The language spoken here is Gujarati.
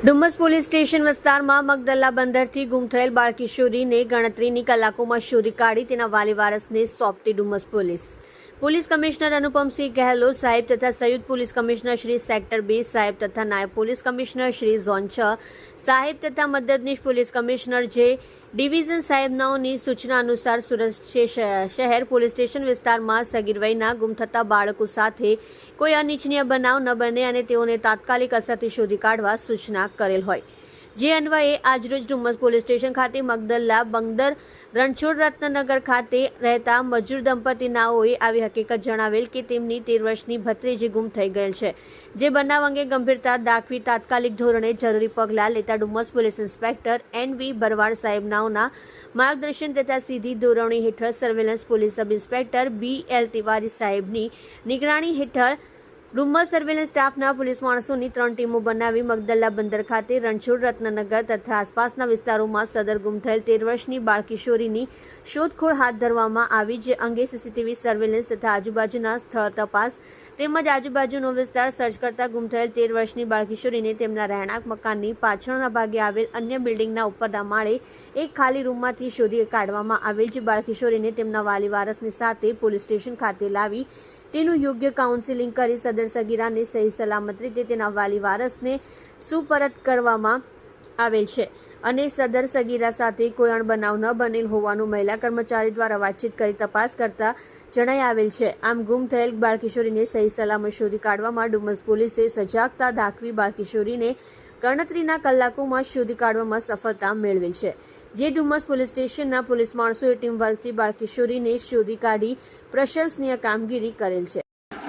ડુમસ પોલીસ સ્ટેશન વિસ્તારમાં મગદલ્લા બંદરથી ગુમ થયેલ બાળકિશોરીને ગણતરીની કલાકોમાં શોધી કાઢી તેના વાલી વારસને સોંપતી Dumas police. Police commissioner Anupamsinh Gehlot સાહેબ તથા સંયુક્ત પોલીસ કમિશનર શ્રી સેક્ટર બે સાહેબ તથા નાયબ પોલીસ કમિશનર શ્રી ઝોન છ સાહેબ તથા મદદનીશ પોલીસ કમિશનર જે ડિવિઝન સાહેબનાઓની સૂચના અનુસાર સુરત શહેર પોલીસ સ્ટેશન વિસ્તારમાં સગીર વયના ગુમ થતા બાળકો સાથે કોઈ અનિચ્છનીય બનાવ ન બને અને તેઓને તાત્કાલિક અસરથી શોધી કાઢવા સૂચના કરેલ હોય. જે અન્વયે આજરોજ ડુમસ પોલીસ સ્ટેશન ખાતે મગદલ્લા બંદર રણછોડ, રત્નનગર ખાતે રહેતા મજૂર દંપતી નાઓએ આવી હકીકત જણાવેલ કે તેમની તેર વર્ષની ભત્રીજી ગુમ થઈ ગયેલ છે. જે બનાવ અંગે ગંભીરતા દાખવી તાત્કાલિક ધોરણે જરૂરી પગલાં લેતા Dumas police inspector N V Barvad સાહેબ નાઓના માર્ગદર્શન તથા સીધી ધોરણી હેઠળ surveillance police sub inspector B L Tiwari સાહેબની નિગરાણી હેઠળ ડુમ્મસ સર્વેલન્સ સ્ટાફના પોલીસ માણસોની ત્રણ ટીમો બનાવી મગદલ્લા બંદર ખાતે રણછોડ રત્નનગર તથા આસપાસના વિસ્તારોમાં સદર ગુમ થયેલ તેર વર્ષની બાળકિશોરીની શોધખોળ હાથ ધરવામાં આવી, જે અંગે સીસીટીવી સર્વેલન્સ તથા આજુબાજુના સ્થળ તપાસ તેમજ આજુબાજુનો વિસ્તાર સર્ચ કરતા ગુમ થયેલ તેર વર્ષની બાળકિશોરીને તેમના રહેણાંક મકાનની પાછળના ભાગે આવેલ અન્ય બિલ્ડિંગના ઉપરના માળે એક ખાલી રૂમમાંથી શોધી કાઢવામાં આવેલ, જે બાળકિશોરીને તેમના વાલી વારસની સાથે પોલીસ સ્ટેશન ખાતે લાવી તેનું યોગ્ય કાઉન્સિલિંગ કરી સદર સગીરાને સહી સલામત રીતે તેના વાલી વારસને સુપરત કરવામાં આવેલ છે. અને સદર સગીરા સાથે કોઈ અણબનાવ ન બનેલ હોવાનું મહિલા કર્મચારી દ્વારા વાતચીત કરી તપાસ કરતા જણાઈ આવેલ છે. આમ ગુમ થયેલ બાળકિશોરીને સહી સલામત શોધી કાઢવામાં ડુમસ પોલીસે સજાગતા દાખવી બાળકિશોરીને ગણતરીના કલાકોમાં શોધી કાઢવામાં સફળતા મેળવેલ છે. જે ડુમસ પોલીસ સ્ટેશનના પોલીસ માણસોએ ટીમ વર્કથી બાળકિશોરીને શોધી કાઢી પ્રશંસનીય કામગીરી કરેલ છે.